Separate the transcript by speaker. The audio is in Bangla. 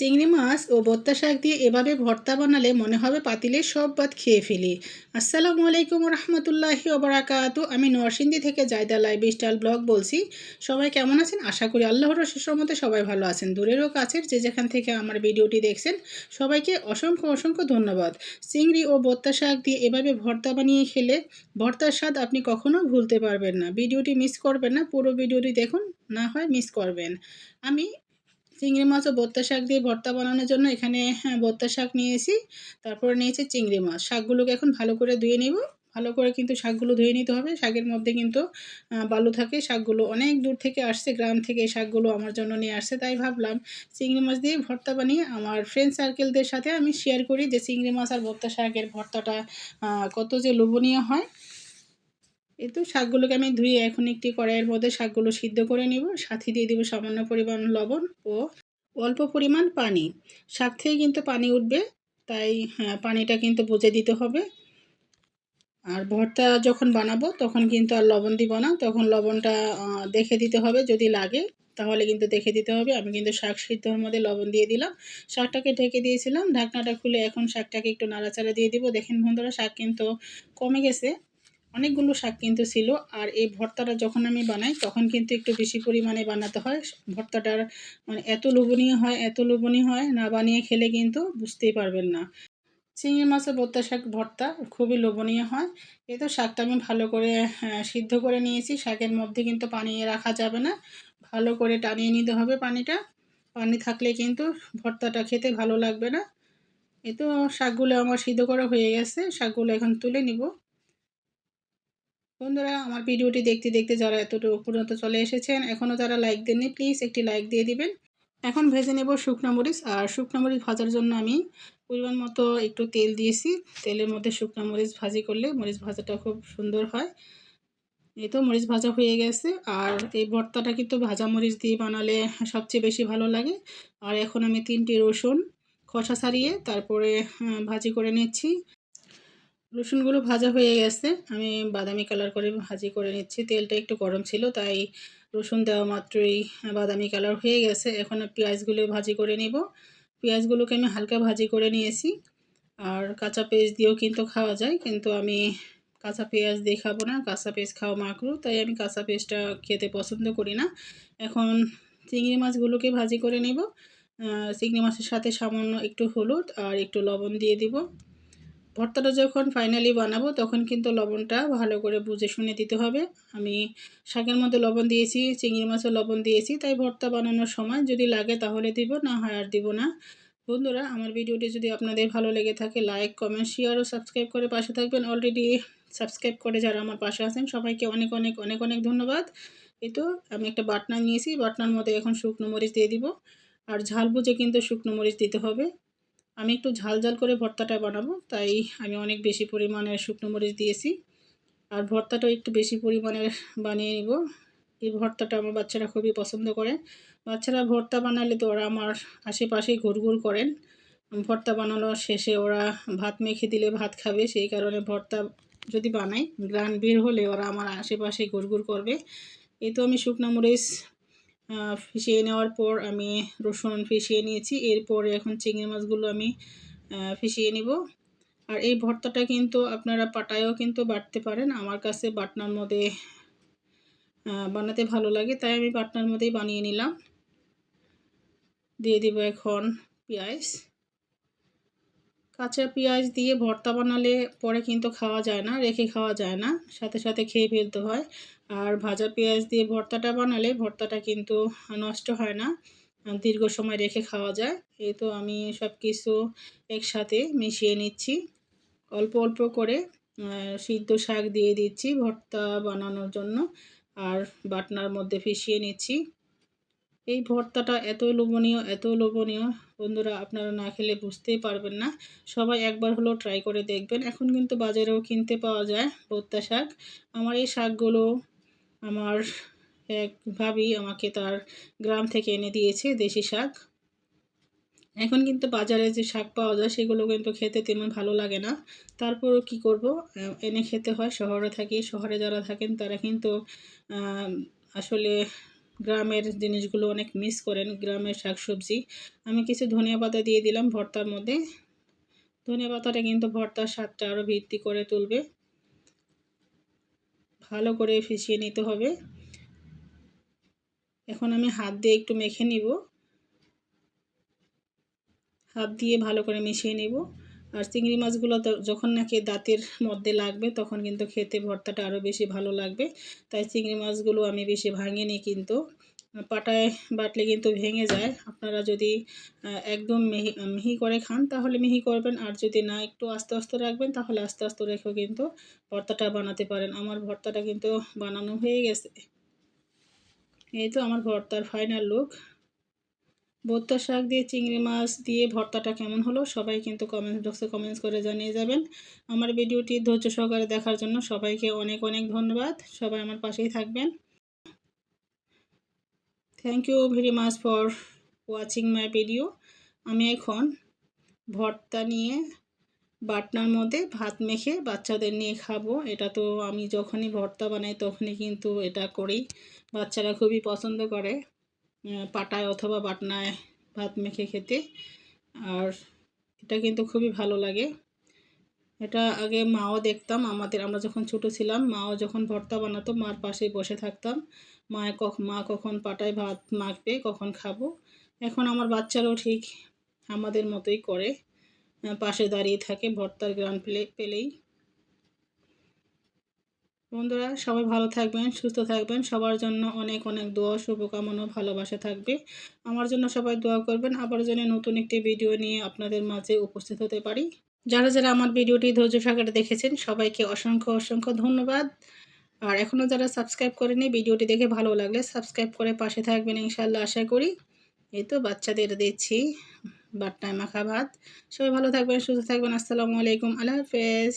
Speaker 1: চিংড়ি মাছ ও বত্তা শাক দিয়ে এভাবে ভর্তা বানালে মনে হবে পাতিলের সব ভাত খেয়ে ফেলি। আসসালামু আলাইকুম রহমতুল্লাহি ওবরাকাত আমি নরসিংদী থেকে জায়দা লাইভ স্টাইল ব্লগ বলছি। সবাই কেমন আছেন? আশা করি আল্লাহর রসের মতে সবাই ভালো আছেন। দূরেরও কাছের যে যেখান থেকে আমার ভিডিওটি দেখছেন, সবাইকে অসংখ্য অসংখ্য ধন্যবাদ। চিংড়ি ও বত্তা শাক দিয়ে এভাবে ভর্তা বানিয়ে খেলে ভর্তার স্বাদ আপনি কখনো ভুলতে পারবেন না। ভিডিওটি মিস করবেন না, পুরো ভিডিওটি দেখুন, না হয় মিস করবেন। আমি চিংড়ি মাছ ও বত্তা শাক দিয়ে ভর্তা বানানোর জন্য এখানে হ্যাঁ, বত্তা শাক নিয়েছি। তারপরে নিয়েছি চিংড়ি মাছ। শাকগুলোকে এখন ভালো করে ধুয়ে নিব। ভালো করে কিন্তু শাকগুলো ধুয়ে নিতে হবে। শাকের মধ্যে কিন্তু বালু থাকে। শাকগুলো অনেক দূর থেকে আসছে গ্রাম থেকে শাকগুলো আমার জন্য নিয়ে আসছে। তাই ভাবলাম চিংড়ি মাছ দিয়ে ভর্তা বানিয়ে আমার ফ্রেন্ড সার্কেলদের সাথে আমি শেয়ার করি যে চিংড়ি মাছ আর ভর্তা শাকের ভর্তাটা কত যে লোভনীয় হয়। তো শাকগুলোকে আমি ধুয়ে এখন একটি কড়াইয়ের মধ্যে শাকগুলো সিদ্ধ করে নিব। সাথে দিয়ে দেবো সামান্য পরিমাণ লবণ ও অল্প পরিমাণ পানি। শাক থেকে কিন্তু পানি উঠবে তাই হ্যাঁ, পানিটা কিন্তু বুঝে দিতে হবে। আর ভর্তা যখন বানাবো তখন কিন্তু আর লবণ দিব না। তখন লবণটা দেখে দিতে হবে যদি লাগে তাহলে কিন্তু দেখে দিতে হবে। আমি কিন্তু শাক সিদ্ধর মধ্যে লবণ দিয়ে দিলাম। শাকটাকে ঢেকে দিয়েছিলাম। ঢাকনাটা খুলে এখন শাকটাকে একটু নাড়াচাড়া দিয়ে দিব। দেখেন বন্ধুরা শাক কিন্তু কমে গেছে। অনেকগুলো শাক কিন্তু ছিল, আর এই ভর্তাটা যখন আমি বানাই, তখন কিন্তু একটু বেশি পরিমাণে বানাতে হয়। ভর্তাটার মানে এত লোভনীয় হয়, এত লোভনীয় হয়, না বানিয়ে খেলে কিন্তু বুঝতেই পারবেন না। চিংড়ি মাছের ভর্তা শাক ভর্তা খুবই লোভনীয় হয়। এই তো শাকটা আমি ভালো করে সিদ্ধ করে নিয়েছি। শাকের মধ্যে কিন্তু পানি রাখা যাবে না। ভালো করে টানিয়ে নিতে হবে পানিটা। পানি থাকলে কিন্তু ভর্তাটা খেতে ভালো লাগবে না। এই তো শাকগুলো আমার সিদ্ধ করা হয়ে গেছে। শাকগুলো এখন তুলে নিব। বন্ধুরা, আমার ভিডিওটি দেখতে দেখতে যারা এতটুকু পর্যন্ত চলে এসেছেন এখনও যারা লাইক দেননি প্লিজ একটি লাইক দিয়ে দিবেন। এখন ভেজে নেব শুকনো মরিচ, আর শুকনো মরিচ ভাজার জন্য আমি পরিমাণ মতো একটু তেল দিয়েছি। তেলের মধ্যে শুকনো মরিচ ভাজি করলে মরিচ ভাজাটা খুব সুন্দর হয়। এই তো মরিচ ভাজা হয়ে গেছে, আর এই ভর্তাটা কিন্তু ভাজা মরিচ দিয়ে বানালে সবচেয়ে বেশি ভালো লাগে। আর এখন আমি তিনটি রসুন, খসা ছাড়িয়ে তারপরে ভাজি করে নিচ্ছি। রসুনগুলো ভাজা হয়ে গেছে। আমি বাদামি কালার করে ভাজি করে নিচ্ছি। তেলটা একটু গরম ছিল, তাই রসুন দেওয়া মাত্রই বাদামি কালার হয়ে গেছে। এখন পেঁয়াজগুলো ভাজি করে নিব। পেঁয়াজগুলোকে আমি হালকা ভাজি করে নিয়েছি। আর কাঁচা পেঁয়াজ দিয়েও কিন্তু খাওয়া যায়, কিন্তু আমি কাঁচা পেঁয়াজ দিয়ে খাব না। কাঁচা পেঁয়াজ খাওয়া মাকরু তাই আমি কাঁচা পেঁয়াজটা খেতে পছন্দ করি না। এখন চিংড়ি মাছগুলোকে ভাজি করে নেব। চিংড়ি মাছের সাথে সামান্য একটু হলুদ আর একটু লবণ দিয়ে দিব। ভর্তাটা যখন ফাইনালি বানাবো, তখন কিন্তু লবণটা ভালো করে বুঝে শুনে দিতে হবে। আমি শাকের মধ্যে লবণ দিয়েছি, চিংড়ি মাছের লবণ দিয়েছি, তাই ভর্তা বানানোর সময় যদি লাগে তাহলে দিব, না হয় আর দিব না। বন্ধুরা, আমার ভিডিওটি যদি আপনাদের ভালো লেগে থাকে লাইক কমেন্ট শেয়ার ও সাবস্ক্রাইব করে পাশে থাকবেন। অলরেডি সাবস্ক্রাইব করে যারা আমার পাশে আছেন, সবাইকে অনেক অনেক অনেক অনেক ধন্যবাদ। এই তো, আমি একটা বাটনা নিয়েছি, বাটনার মধ্যে এখন শুকনো মরিচ দিয়ে দিব। আর ঝাল বুঝে কিন্তু শুকনো মরিচ দিতে হবে। আমি একটু ঝাল ঝাল করে ভর্তাটা বানাবো, তাই আমি অনেক বেশি পরিমাণের শুকনো মরিচ দিয়েছি। আর ভর্তাটাও একটু বেশি পরিমাণের বানিয়ে নিব। এই ভর্তাটা আমার বাচ্চারা খুবই পছন্দ করে। বাচ্চারা ভর্তা বানালে তো ওরা আমার আশেপাশেই ঘুরঘুর করেন। ভর্তা বানানোর শেষে ওরা ভাত মেখে দিলে ভাত খাবে, সেই কারণে ভর্তা যদি বানাই, গ্রান বের হলে ওরা আমার আশেপাশে ঘুরঘুর করবে। এই তো আমি শুকনো মরিচ ফিশিয়ে নেওয়ার পর আমি রসুন ফিশিয়ে নিয়েছি। এরপরে এখন চিংড়ি মাছগুলো আমি ফিশিয়ে নিব। আর এই ভর্তাটা কিন্তু আপনারা পাটায়ও কিন্তু বাটতে পারেন। আমার কাছে বাটনার মধ্যে বানাতে ভালো লাগে, তাই আমি বাটনার মধ্যেই বানিয়ে নিলাম। দিয়ে দিব এখন পেঁয়াজ। কাঁচা পেঁয়াজ দিয়ে ভর্তা বানালে পরে কিন্তু খাওয়া যায় না, রেখে খাওয়া যায় না। সাথে সাথে খেয়ে ফেলতে হয়। আর ভাজা পেঁয়াজ দিয়ে ভর্তাটা বানালে ভর্তাটা কিন্তু নষ্ট হয় না, দীর্ঘ সময় রেখে খাওয়া যায়। এই তো আমি সব কিছু একসাথে মিশিয়ে নিচ্ছি। অল্প অল্প করে সিদ্ধ শাক দিয়ে দিচ্ছি ভর্তা বানানোর জন্য। আর বাটনার মধ্যে ফিশিয়ে নিচ্ছি। এই ভর্তাটা এত লোভনীয় এত লোভনীয়। বন্ধুরা, আপনারা না খেলে বুঝতেই পারবেন না। সবাই একবার হলেও ট্রাই করে দেখবেন। এখন কিন্তু বাজারেও কিনতে পাওয়া যায় ভর্তা শাক। আমার এই শাকগুলো আমার এক ভাবি আমাকে তার গ্রাম থেকে এনে দিয়েছে, দেশি শাক। এখন কিন্তু বাজারে যে শাক পাওয়া যায়, সেগুলো কিন্তু খেতে তেমন ভালো লাগে না। তারপরও কি করব? এনে খেতে হয়। শহরে থাকি, শহরে যারা থাকেন, তারা কিন্তু আসলে গ্রামের জিনিসগুলো অনেক মিস করেন, গ্রামের শাকসবজি। আমি কিছু ধনিয়া পাতা দিয়ে দিলাম ভর্তার মধ্যে। ধনিয়া পাতাটা কিন্তু ভর্তার স্বাদটা আরও বৃদ্ধি করে তুলবে। ভালো করে ফিসিয়ে নিতে হবে। এখন আমি হাত দিয়ে একটু মেখে নিব। হাত দিয়ে ভালো করে মিশিয়ে নিব। আর চিংড়ি মাছগুলো যখন নাকি দাঁতের মধ্যে লাগবে, তখন কিন্তু খেতে ভর্তাটা আরও বেশি ভালো লাগবে। তাই চিংড়ি মাছগুলো আমি বেশি ভাঙিনি কিন্তু। পাটায় বাটলে কিন্তু ভেঙে যায়। আপনারা যদি একদম মিহি মিহি করে খান তাহলে মিহি করবেন। আর যদি না, একটু আস্তে আস্তে রাখবেন তাহলে আস্তে আস্তে রেখেও কিন্তু ভর্তাটা বানাতে পারেন। আমার ভর্তাটা কিন্তু বানানো হয়ে গেছে। এই তো আমার ভর্তার ফাইনাল লুক ভর্তা শাক দিয়ে চিংড়ি মাছ দিয়ে ভর্তাটা কেমন হলো সবাই কিন্তু কমেন্ট বক্সে কমেন্টস করে জানিয়ে যাবেন। আমার ভিডিওটি ধৈর্য সহকারে দেখার জন্য সবাইকে অনেক অনেক ধন্যবাদ। সবাই আমার পাশেই থাকবেন। Thank you very much for watching my video আমি এখন ভর্তা নিয়ে বাটনার মধ্যে ভাত মেখে বাচ্চাদের নিয়ে খাব। এটা তো আমি যখনই ভর্তা বানাই তখনই কিন্তু এটা করি। বাচ্চারা খুবই পছন্দ করে। পাটায় অথবা বাটনায় ভাত মেখে খেতে। আর এটা কিন্তু খুবই ভালো লাগে। এটা আগে মাও দেখতাম, আমাদের আমরা যখন ছোট ছিলাম, মাও যখন ভর্তা বানাতো, মার পাশে বসে থাকতাম। মায়ে কখন মা কখন পাটায় ভাত মাখবে, কখন খাব। এখন আমার বাচ্চারাও ঠিক আমাদের মতোই করে পাশে দাঁড়িয়ে থাকে ভর্তার গ্রান পেলে, পেলেই। বন্ধুরা, সবাই ভালো থাকবেন, সুস্থ থাকবেন। সবার জন্য অনেক অনেক দোয়া, শুভকামনা, ভালোবাসা থাকবে। আমার জন্য সবাই দোয়া করবেন। আবার যেন নতুন একটি ভিডিও নিয়ে আপনাদের মাঝে উপস্থিত হতে পারি। যারা যারা আমার ভিডিওটি ধৈর্য সাগরে দেখেছেন, সবাইকে অসংখ্য অসংখ্য ধন্যবাদ। আর এখনও যারা সাবস্ক্রাইব করেনি ভিডিওটি দেখে ভালো লাগলে সাবস্ক্রাইব করে পাশে থাকবেন ইনশাল্লাহ আশা করি। এই তো বাচ্চাদের দিচ্ছি বাটনায় মাখা ভাত। সবাই ভালো থাকবেন, সুস্থ থাকবেন। আসসালামু আলাইকুম। আল্লাহ হাফেজ।